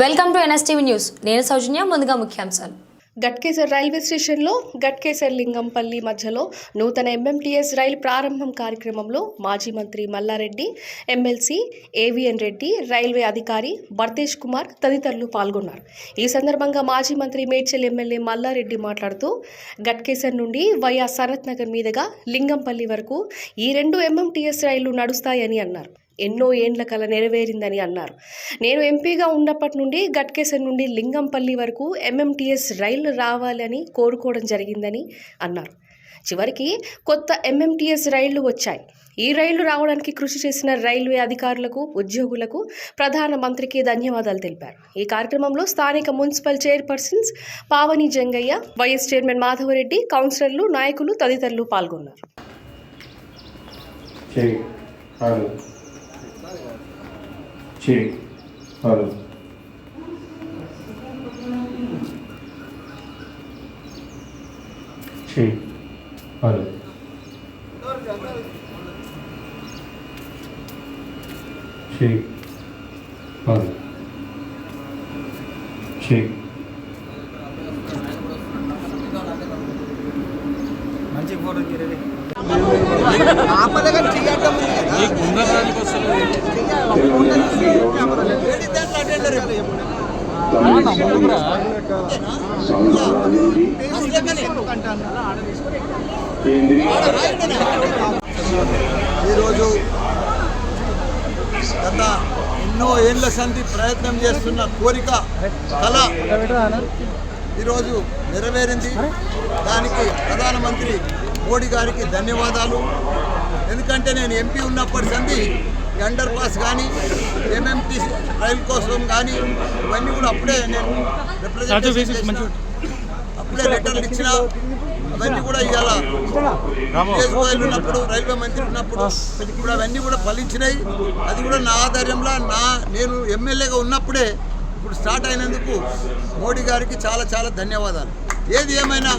Welcome to NSTV news. నేను సౌజన్య ముందుగా ముఖ్యాంశాలు. గట్కేసర్ రైల్వే స్టేషన్లో గట్కేసర్ లింగంపల్లి మధ్యలో నూతన ఎంఎంటీఎస్ రైలు ప్రారంభం కార్యక్రమంలో మాజీ మంత్రి Mallareddy MLC AVN Reddy railway అధికారి భర్తేష్ కుమార్ తదితరులు పాల్గొన్నారు. ఈ సందర్భంగా మాజీ మంత్రి మేడ్చల్ ఎమ్మెల్యే మల్లారెడ్డి మాట్లాడుతూ గట్కేసర్ నుండి వయా సనత్ నగర్ మీదుగా లింగంపల్లి వరకు ఈ రెండు ఎంఎంటీఎస్ రైళ్ళు నడుస్తాయని అన్నారు. ఎన్నో ఏండ్ల కల నెరవేరిందని అన్నారు. నేను ఎంపీగా ఉన్నప్పటి నుండి గట్కేసర్ నుండి లింగంపల్లి వరకు ఎంఎంటీఎస్ రైళ్ళు రావాలని కోరుకోవడం జరిగిందని అన్నారు. చివరికి కొత్త ఎంఎంటీఎస్ రైళ్ళు వచ్చాయి. ఈ రైళ్ళు రావడానికి కృషి చేసిన రైల్వే అధికారులకు ఉద్యోగులకు ప్రధాన మంత్రికి ధన్యవాదాలు తెలిపారు. ఈ కార్యక్రమంలో స్థానిక municipal chairpersons Pavani Jangaiah vice chairman Madhavareddy కౌన్సిలర్లు నాయకులు తదితరులు పాల్గొన్నారు. చేయి ఆరు చేయి ఆరు చేయి ఆరు చేయి ఆరు చేయి మంచి ఫోటో తీరేది ఈరోజు గత ఎన్నో ఏళ్ళ సంధి ప్రయత్నం చేస్తున్న కోరిక కళ ఈరోజు నెరవేరింది. దానికి ప్రధానమంత్రి మోడీ గారికి ధన్యవాదాలు. ఎందుకంటే నేను ఎంపీ ఉన్నప్పటి సంధి ఈ అండర్ పాస్ కానీ ఎంఎంటీ రైలు కోసం కానీ ఇవన్నీ కూడా అప్పుడే నేను రిప్రజెంటేషన్ చేసిన. అప్పుడే లెటర్లు ఇచ్చిన అవన్నీ కూడా ఇవాళ కేజ్రీవాల్ ఉన్నప్పుడు రైల్వే మంత్రి ఉన్నప్పుడు ఇప్పుడు అవన్నీ కూడా ఫలించినాయి. అది కూడా నా ఆధార్యంలో నా నేను ఎమ్మెల్యేగా ఉన్నప్పుడే ఇప్పుడు స్టార్ట్ అయినందుకు మోడీ గారికి చాలా చాలా ధన్యవాదాలు. ఏది ఏమైనా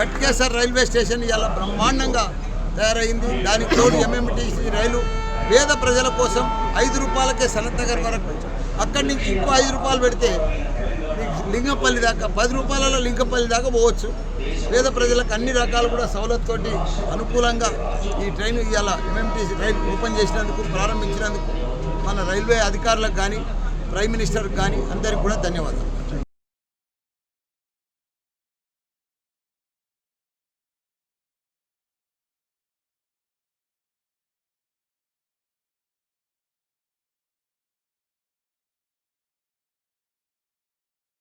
గట్కేసర్ రైల్వే స్టేషన్ ఇవాళ బ్రహ్మాండంగా తయారైంది. దానికి తోడు ఎంఎంటీసీ రైలు పేద ప్రజల కోసం ఐదు రూపాయలకే సనత్ నగర్ వరకు అక్కడి నుంచి ఇంకో ఐదు రూపాయలు పెడితే లింగంపల్లి దాకా పది రూపాయలలో లింగంపల్లి దాకా పోవచ్చు. పేద ప్రజలకు అన్ని రకాలు కూడా సవలతుతోటి అనుకూలంగా ఈ ట్రైన్ ఇవాళ ఎంఎంటీసీ ట్రైన్ ఓపెన్ చేసినందుకు ప్రారంభించినందుకు మన రైల్వే అధికారులకు కానీ ప్రైమ్ మినిస్టర్కి కానీ అందరికి కూడా ధన్యవాదాలు.